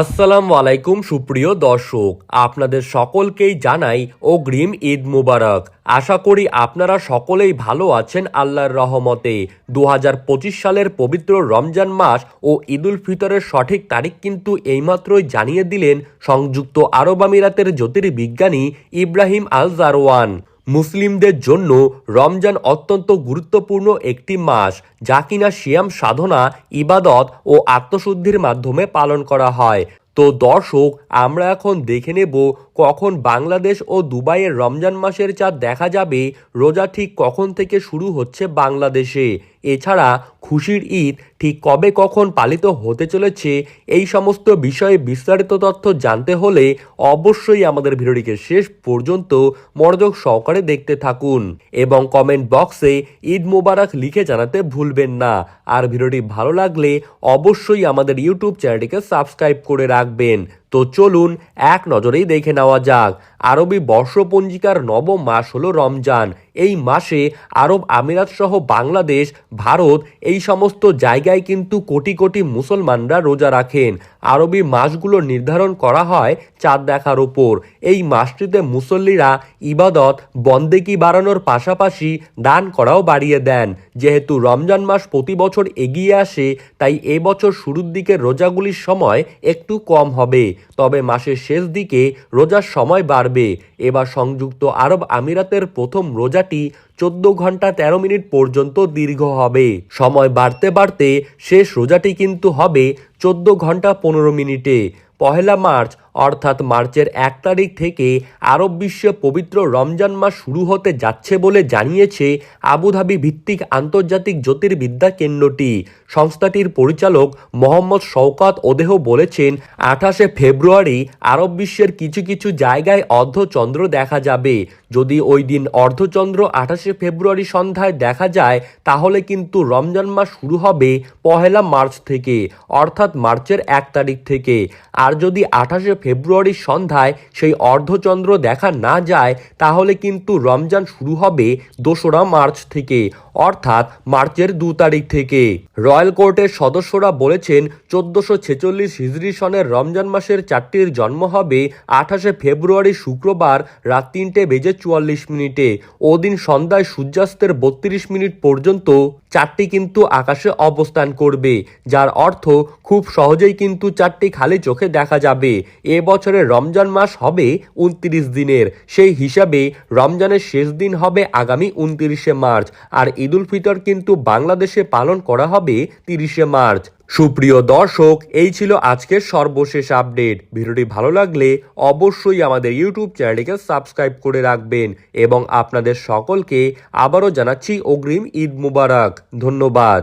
আসসালামু আলাইকুম, সুপ্রিয় দর্শক। আপনাদের সকলকেই জানাই অগ্রিম ঈদ মুবারক। আশা করি আপনারা সকলেই ভালো আছেন আল্লাহর রহমতে। দু হাজার পঁচিশ সালের পবিত্র রমজান মাস ও ঈদুল ফিতরের সঠিক তারিখ কিন্তু এইমাত্রই জানিয়ে দিলেন সংযুক্ত আরব আমিরাতের জ্যোতির্বিজ্ঞানী ইব্রাহিম আল জারওয়ান মুসলিমদের জন্য রমজান অত্যন্ত গুরুত্বপূর্ণ একটি মাস, যা কিনা শিয়াম সাধনা, ইবাদত ও আত্মশুদ্ধির মাধ্যমে পালন করা হয়। তো দর্শক, আমরা এখন দেখে নেব কখন বাংলাদেশ ও দুবাইয়ের রমজান মাসের চাঁদ দেখা যাবে, রোজা ঠিক কখন থেকে শুরু হচ্ছে বাংলাদেশে। এছাড়া খুশির ঈদ ঠিক কবে কখন পালিত হতে চলেছে এই সমস্ত বিষয়ে বিস্তারিত তথ্য জানতে হলে অবশ্যই আমাদের ভিডিওটিকে শেষ পর্যন্ত মনোযোগ সহকারে দেখতে থাকুন এবং কমেন্ট বক্সে ঈদ মোবারক লিখে জানাতে ভুলবেন না। আর ভিডিওটি ভালো লাগলে অবশ্যই আমাদের ইউটিউব চ্যানেলটিকে সাবস্ক্রাইব করে রাখবেন। তো চলুন এক নজরেই দেখে নেওয়া যাক। আরবি বর্ষপঞ্জিকার নবম মাস হলো রমজান। এই মাসে আরব আমিরাত সহ বাংলাদেশ, ভারত এই সমস্ত জায়গায় কিন্তু কোটি কোটি মুসলমানরা রোজা রাখেন। আরবি মাসগুলো নির্ধারণ করা হয় চাঁদ দেখার ওপর এই মাসটিতে মুসল্লিরা ইবাদত বন্দেকি বাড়ানোর পাশাপাশি দান করাও বাড়িয়ে দেন। যেহেতু রমজান মাস প্রতি বছর এগিয়ে আসে, তাই এবছর শুরুর দিকে রোজাগুলির সময় একটু কম হবে। তবে মাসের শেষ দিকে রোজার সময় বাড়বে। এবার সংযুক্ত আরব আমিরাতের প্রথম রোজাটি চোদ্দ ঘণ্টা তেরো মিনিট পর্যন্ত দীর্ঘ হবে। সময় বাড়তে বাড়তে শেষ রোজাটি কিন্তু হবে চোদ্দ ঘণ্টা পনেরো মিনিটে। পহেলা মার্চ অর্থাৎ মার্চের এক তারিখ থেকে আরব বিশ্বে পবিত্র রমজান মাস শুরু হতে যাচ্ছে বলে জানিয়েছে আবুধাবি ভিত্তিক আন্তর্জাতিক জ্যোতির্বিদ্যা কেন্দ্রটি। সংস্থাটির পরিচালক মোহাম্মদ শওকাত ওদেহ বলেছেন, আঠাশে ফেব্রুয়ারি আরব বিশ্বের কিছু কিছু জায়গায় অর্ধচন্দ্র দেখা যাবে। যদি ওই দিন অর্ধচন্দ্র আঠাশে ফেব্রুয়ারি সন্ধ্যায় দেখা যায়, তাহলে কিন্তু রমজান মাস শুরু হবে পহেলা মার্চ থেকে, অর্থাৎ মার্চের এক তারিখ থেকে। আর যদি আঠাশে ফেব্রুয়ারির সন্ধ্যায় সেই অর্ধচন্দ্র দেখা না যায়, তাহলে কিন্তু রমজান শুরু হবে দোসরা মার্চ থেকে। অর্থাৎ মার্চের দু তারিখ থেকে। রয়্যাল কোর্টের সদস্যরা বলেছেন, চোদ্দশো ছেচল্লিশ হিজরি সনের রমজান মাসের চারটির জন্ম হবে আঠাশে ফেব্রুয়ারি শুক্রবার রাত তিনটে বেজে চুয়াল্লিশ মিনিটে। ওদিন সন্ধ্যায় সূর্যাস্তের বত্রিশ মিনিট পর্যন্ত চারটি কিন্তু আকাশে অবস্থান করবে, যার অর্থ খুব সহজেই কিন্তু চারটি খালি চোখে দেখা যাবে। এ বছরের রমজান মাস হবে উনত্রিশ দিনের। সেই হিসাবে রমজানের শেষ দিন হবে আগামী উনত্রিশে মার্চ, আর ঈদুল ফিতর কিন্তু বাংলাদেশে পালন করা হবে তিরিশে মার্চ। সুপ্রিয় দর্শক, এই ছিল আজকের সর্বশেষ আপডেট। ভিডিওটি ভালো লাগলে অবশ্যই আমাদের ইউটিউব চ্যানেলটিকে সাবস্ক্রাইব করে রাখবেন এবং আপনাদের সকলকে আবারও জানাচ্ছি অগ্রিম ঈদ মুবারক। ধন্যবাদ।